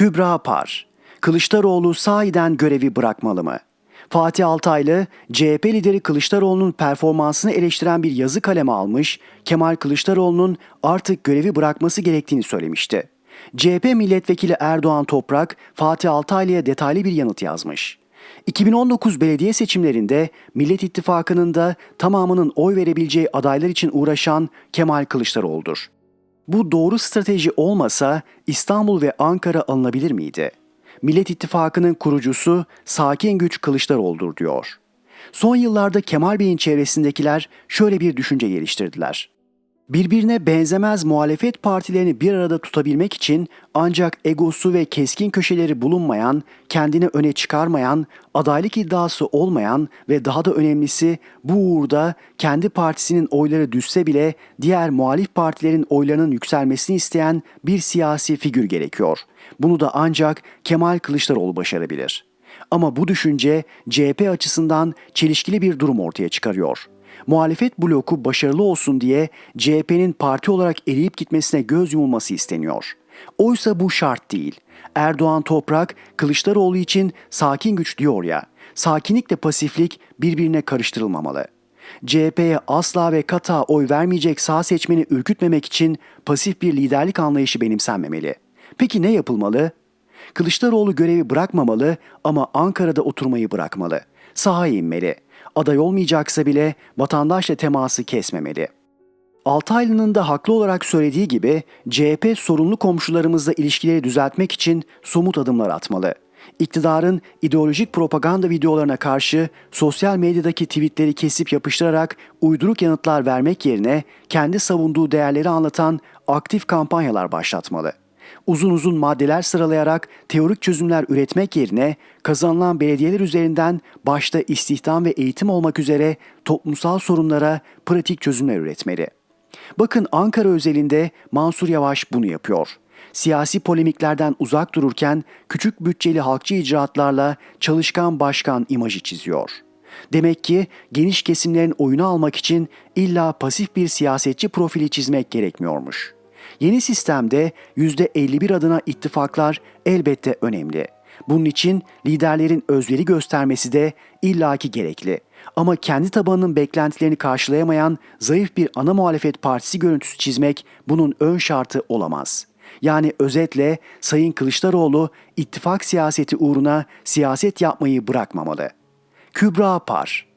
Kübra Par, Kılıçdaroğlu sahiden görevi bırakmalı mı? Fatih Altaylı, CHP lideri Kılıçdaroğlu'nun performansını eleştiren bir yazı kaleme almış, Kemal Kılıçdaroğlu'nun artık görevi bırakması gerektiğini söylemişti. CHP milletvekili Erdoğan Toprak, Fatih Altaylı'ya detaylı bir yanıt yazmış. 2019 belediye seçimlerinde Millet İttifakı'nın da tamamının oy verebileceği adaylar için uğraşan Kemal Kılıçdaroğlu'dur. Bu doğru strateji olmasa İstanbul ve Ankara alınabilir miydi? Millet İttifakı'nın kurucusu sakin güç Kılıçdaroğlu'dur diyor. Son yıllarda Kemal Bey'in çevresindekiler şöyle bir düşünce geliştirdiler. Birbirine benzemez muhalefet partilerini bir arada tutabilmek için ancak egosu ve keskin köşeleri bulunmayan, kendini öne çıkarmayan, adaylık iddiası olmayan ve daha da önemlisi bu uğurda kendi partisinin oyları düşse bile diğer muhalif partilerin oylarının yükselmesini isteyen bir siyasi figür gerekiyor. Bunu da ancak Kemal Kılıçdaroğlu başarabilir. Ama bu düşünce CHP açısından çelişkili bir durum ortaya çıkarıyor muhalefet bloku başarılı olsun diye CHP'nin parti olarak eriyip gitmesine göz yumulması isteniyor. Oysa bu şart değil. Erdoğan Toprak Kılıçdaroğlu için sakin güç diyor ya. Sakinlikle pasiflik birbirine karıştırılmamalı. CHP'ye asla ve kata oy vermeyecek sağ seçmeni ürkütmemek için pasif bir liderlik anlayışı benimsenmemeli. Peki ne yapılmalı? Kılıçdaroğlu görevi bırakmamalı ama Ankara'da oturmayı bırakmalı. Sahaya inmeli aday olmayacaksa bile vatandaşla teması kesmemeli. Altaylı'nın da haklı olarak söylediği gibi CHP sorunlu komşularımızla ilişkileri düzeltmek için somut adımlar atmalı. İktidarın ideolojik propaganda videolarına karşı sosyal medyadaki tweetleri kesip yapıştırarak uyduruk yanıtlar vermek yerine kendi savunduğu değerleri anlatan aktif kampanyalar başlatmalı uzun uzun maddeler sıralayarak teorik çözümler üretmek yerine kazanılan belediyeler üzerinden başta istihdam ve eğitim olmak üzere toplumsal sorunlara pratik çözümler üretmeli. Bakın Ankara özelinde Mansur Yavaş bunu yapıyor. Siyasi polemiklerden uzak dururken küçük bütçeli halkçı icraatlarla çalışkan başkan imajı çiziyor. Demek ki geniş kesimlerin oyunu almak için illa pasif bir siyasetçi profili çizmek gerekmiyormuş.'' Yeni sistemde %51 adına ittifaklar elbette önemli. Bunun için liderlerin özveri göstermesi de illaki gerekli. Ama kendi tabanının beklentilerini karşılayamayan zayıf bir ana muhalefet partisi görüntüsü çizmek bunun ön şartı olamaz. Yani özetle Sayın Kılıçdaroğlu ittifak siyaseti uğruna siyaset yapmayı bırakmamalı. Kübra Par